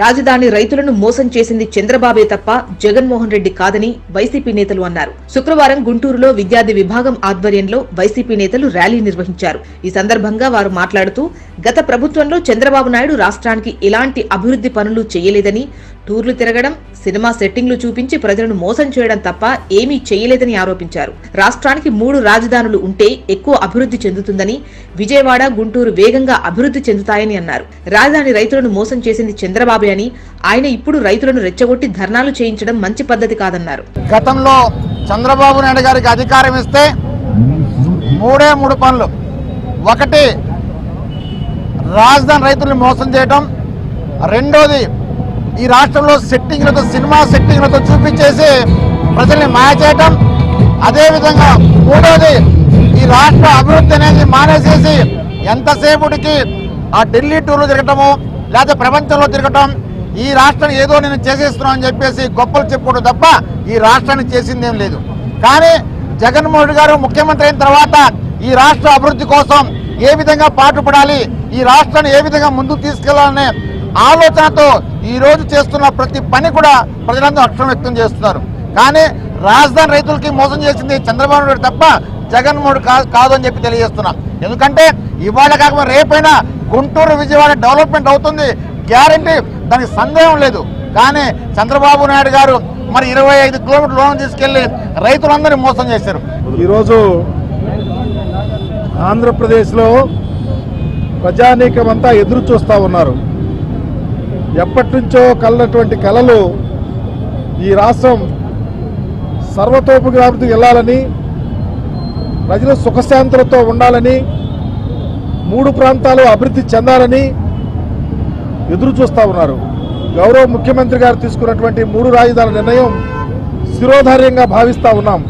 రాజధాని రైతులను మోసం చేసింది చంద్రబాబే తప్ప జగన్మోహన్ రెడ్డి కాదని వైసీపీ నేతలు అన్నారు. శుక్రవారం గుంటూరులో విద్యార్థి విభాగం ఆధ్వర్యంలో వైసీపీ నేతలు ర్యాలీ నిర్వహించారు. ఈ సందర్భంగా వారు మాట్లాడుతూ గత ప్రభుత్వంలో చంద్రబాబు నాయుడు రాష్ట్రానికి ఎలాంటి అభివృద్ధి పనులు చేయలేదని టూర్లు తిరగడం సినిమా సెట్టింగ్లు చూపించి ప్రజలను మోసం చేయడం తప్ప ఏమీ చేయలేదని ఆరోపించారు. రాష్ట్రానికి మూడు రాజధానులు ఉంటే ఎక్కువ అభివృద్ధి చెందుతుందని విజయవాడ గుంటూరు వేగంగా అభివృద్ధి చెందుతాయని అన్నారు. రాజధాని రైతులను మోసం చేసింది చంద్రబాబు అని ఆయన ఇప్పుడు రైతులను రెచ్చగొట్టి ధర్నాలు చేయించడం మంచి పద్ధతి కాదన్నారు. గతంలో చంద్రబాబు నాయుడు గారికి అధికారం ఇస్తే మూడే మూడు పనులు. ఒకటి రాజధాని రైతులను మోసం చేయటం. రెండోది ఈ రాష్ట్రంలో సెట్టింగ్లతో సినిమా సెట్టింగ్లతో చూపించేసి ప్రజల్ని మాయ చేయటం. అదేవిధంగా మూడోది ఈ రాష్ట్ర అభివృద్ధి అనేది మానేసేసి ఎంతసేపుడికి ఆ ఢిల్లీ టూర్లు తిరగటము లేకపోతే ప్రపంచంలో తిరగటం ఈ రాష్ట్రం ఏదో నేను చేసేస్తున్నాను అని చెప్పేసి గొప్పలు చెప్పుకోవడం తప్ప ఈ రాష్ట్రాన్ని చేసిందేం లేదు. కానీ జగన్మోహన్ గారు ముఖ్యమంత్రి అయిన తర్వాత ఈ రాష్ట్ర అభివృద్ధి కోసం ఏ విధంగా పాటుపడాలి ఈ రాష్ట్రాన్ని ఏ విధంగా ముందుకు తీసుకెళ్ళాలనే ఆలోచనతో ఈ రోజు చేస్తున్న ప్రతి పని కూడా ప్రజలందరూ అక్షరం వ్యక్తం చేస్తున్నారు. కానీ రాజధాని రైతులకి మోసం చేసింది చంద్రబాబు నాయుడు తప్ప జగన్మోహన్ కాదు అని చెప్పి తెలియజేస్తున్నా. ఎందుకంటే ఇవాళ కాకపోతే రేపైనా గుంటూరు విజయవాడ డెవలప్మెంట్ అవుతుంది. గ్యారంటీ దానికి సందేహం లేదు. కానీ చంద్రబాబు నాయుడు గారు మరి ఇరవై ఐదు కిలోమీటర్ లోన్ తీసుకెళ్ళి రైతులందరినీ మోసం చేశారు. ఈరోజు ఆంధ్రప్రదేశ్లో ప్రజానీకమంతా ఎదురు చూస్తూ ఉన్నారు. ఎప్పటి నుంచో కలనటువంటి ఈ రాష్ట్రం సర్వతోముఖాభివృద్ధికి వెళ్ళాలని ప్రజలు సుఖశాంతులతో ఉండాలని మూడు ప్రాంతాలు అభివృద్ధి చెందాలని ఎదురు చూస్తూ ఉన్నారు. గౌరవ ముఖ్యమంత్రి గారు తీసుకున్నటువంటి మూడు రాజధానుల నిర్ణయం శిరోధార్యంగా భావిస్తూ ఉన్నాం.